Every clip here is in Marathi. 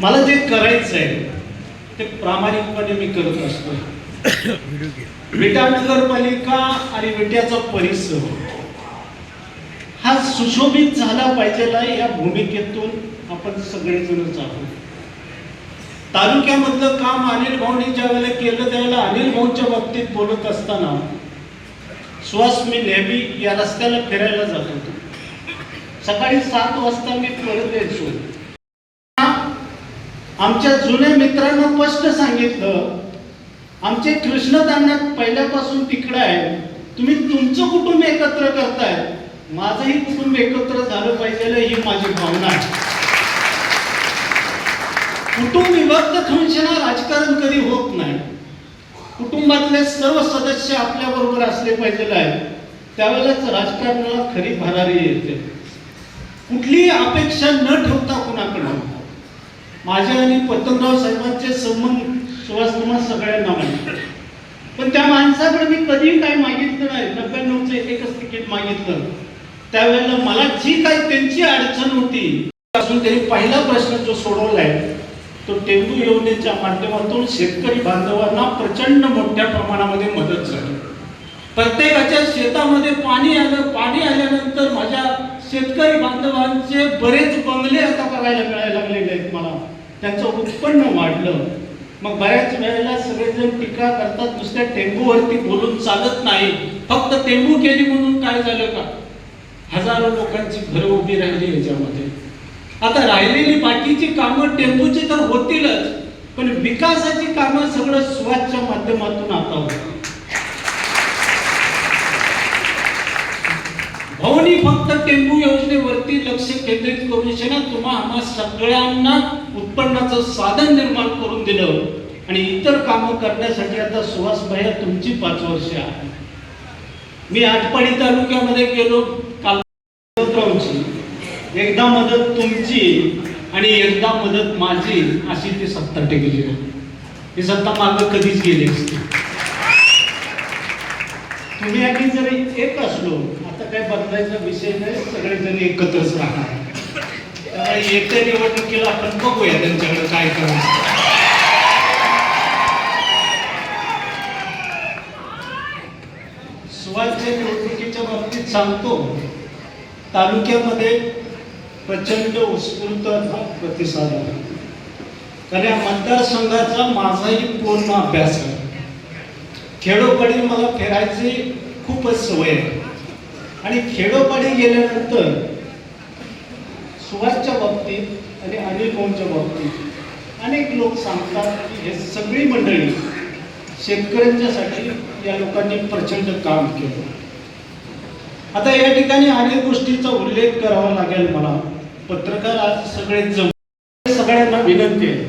मला जे करायचं आहे ते प्रामाणिकपणे मी करत असतो. विटा नगरपालिका आणि विट्याचा परिसर. हा सुशोभित झाला पाहिजे या भूमिकेतून आपण सगळेजणच आहोत तालुक्यामधलं काम अनिल भाऊनी ज्या वेळेला केलं त्यावेळेला अनिल भाऊच्या बाबतीत बोलत असताना सुहास मी नेहमी या रस्त्याला फिरायला जात होतो. सकाळी सात वाजता मी परत यायचो. आमच्या जुन्या मित्रांना स्पष्ट सांगितलं आमचे कृष्णदांना पहिल्यापासून तिकडं आहे. तुम्ही तुमचं कुटुंब एकत्र करताय. माझंही कुटुंब एकत्र झालं पाहिजे ही माझी भावना आहे. कुटुंब विभक्त ठेवून राजकारण कधी होत नाही. कुटुंबातले सर्व सदस्य आपल्या बरोबर असले पाहिजे आहे त्यावेळेलाच राजकारणाला खरी भरारी येते. कुठलीही अपेक्षा न ठेवता माझ्या आणि पतंगराव साहेबांचे संबंध सुभाष तुम्हाला सगळ्यांना माहिती पण त्या माणसाकडे मी कधी काय मागितलं नाही. नव्याण्णवचं एकच तिकीट मागितलं. त्यावेळेला मला जी काही त्यांची अडचण होती असून त्यांनी पहिला प्रश्न जो सोडवलाय तो टेंबू योजनेच्या माध्यमातून शेतकरी बांधवांना प्रचंड मोठ्या प्रमाणामध्ये मदत झाली. प्रत्येकाच्या शेतामध्ये पाणी आलं पाणी आल्यानंतर माझ्या शेतकरी बांधवांचे बरेच बंगले आता बघायला मिळायला लागलेले आहेत मला त्यांचं उत्पन्न वाढलं. मग बऱ्याच वेळेला सगळेजण टीका करतात नुसत्या टेंबूवरती बोलून चालत नाही. फक्त टेंबू केली म्हणून काय झालं का? हजारो लोकांची घरं उभी राहिली याच्यामध्ये. आता राहिलेली बाकीची कामं टेंबूची तर होतीलच पण विकासाची कामं सगळं सुवासच्या माध्यमातून आता होतील भाऊनी फक्त टेंबू योजनेवरती लक्ष केंद्रित करून शेना तुम्हा आम्हा सगळ्यांना उत्पन्नाचं साधन निर्माण करून दिलं आणि इतर कामं करण्यासाठी आता सुहास भैया तुमची पाच वर्ष आहे मी आटपाडी तालुक्यामध्ये गेलो काल एकदा मदत तुमची आणि एकदा मदत माझी अशी ती सत्ता टेकली. ही सत्ता मागं कधीच गेली असते तुम्ही आधी जरी एक असलो आता काय बदलायचा विषय नाही सगळेजण एकत्रच राहणार. त्यामुळे येत्या निवडणुकीला आपण बघूया त्यांच्याकडे काय करायचं सुवासच्या निवडणुकीच्या बाबतीत सांगतो तालुक्यामध्ये प्रचंड उत्स्फूर्त प्रतिसाद आहे. कारण या मतदारसंघाचा माझाही पूर्ण अभ्यास आहे. खेडोपाडी मला फिरायची खूपच सवय आहे. आणि खेडोपाडी गेल्यानंतर सुभाषच्या बाबतीत आणि अनिल कोणच्या बाबतीत अनेक लोक सांगतात की हे सगळी मंडळी शेतकऱ्यांच्यासाठी या लोकांनी प्रचंड काम केलं. आता या ठिकाणी अनेक गोष्टीचा उल्लेख करावा लागेल मला. पत्रकार आज सगळे जम सगळ्यांना विनंती आहे.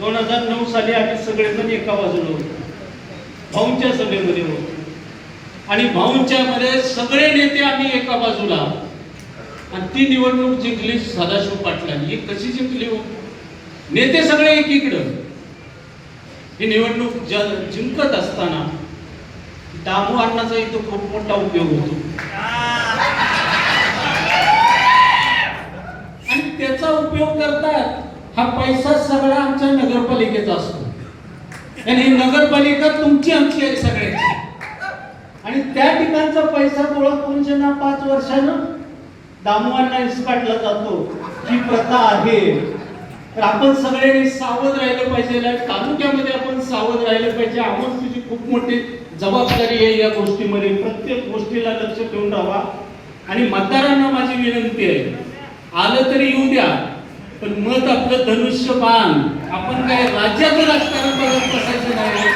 दोन हजार नऊ साली आम्ही सगळेजण एका बाजूला होतो. भाऊंच्या सभेमध्ये होतो. आणि भाऊंच्यामध्ये सगळे नेते आम्ही एका बाजूला आणि ती निवडणूक जिंकली सदाशिव पाटलांनी. कशी जिंकली हो? नेते सगळे एकीकडं. ही निवडणूक ज्या जिंकत असताना दामू अण्णाचा इथं खूप मोठा उपयोग होतो. आणि त्याचा उपयोग करतात हा पैसा सगळा आमच्या नगरपालिकेचा असतो. आणि ही नगरपालिका तुमची आमची आहे सगळ्याची. आणि त्या ठिकाणचा पैसा गोळा करून ज्यांना पाच वर्षानं दामवांना इस्पाटला जातो. ही प्रथा आहे. तर आपण सगळ्यांनी सावध राहिलं पाहिजे. तालुक्यामध्ये आपण सावध राहिलं पाहिजे. आम्हाला तुझी खूप मोठी जबाबदारी आहे या गोष्टीमध्ये प्रत्येक गोष्टीला लक्ष ठेवून राहा आणि मतदारांना माझी विनंती आहे आलं तरी येऊ द्या. पण मत आपलं धनुष्य बाण आपण काय राज्याचं राजकारण बघत बसायचं नाही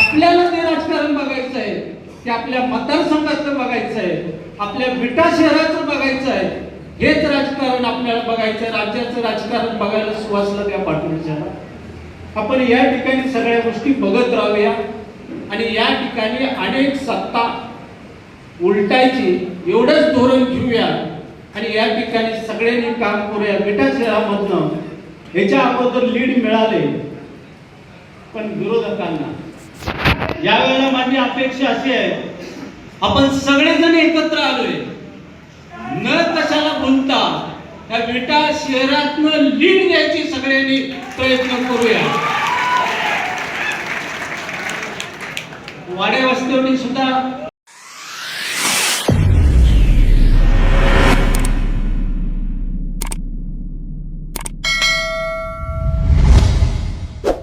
आपल्याला ते राजकारण बघायचं आहे ते आपल्या मतदारसंघाचं बघायचं आहे. आपल्या विटा शहराचं बघायचं आहे. हेच राजकारण आपल्याला बघायचं आहे. राज्याचं राजकारण बघायला सुवासला त्या पाठवण्याच्या आपण या ठिकाणी सगळ्या गोष्टी बघत राहूया. आणि या ठिकाणी अनेक सत्ता उलटायची एवढंच धोरण घेऊया. आणि या ठिकाणी सगळ्यांनी काम करूया. विटा शहरामधनं. ह्याच्या अगोदर लीड मिळाले. पण विरोधकांना. यावेळेला माझी अपेक्षा अशी आहे आपण सगळेजण एकत्र आलोय. न कशाला म्हणता त्या विटा शहरातनं लीड द्यायची सगळ्यांनी प्रयत्न करूया. वाडे वस्तीवरती सुद्धा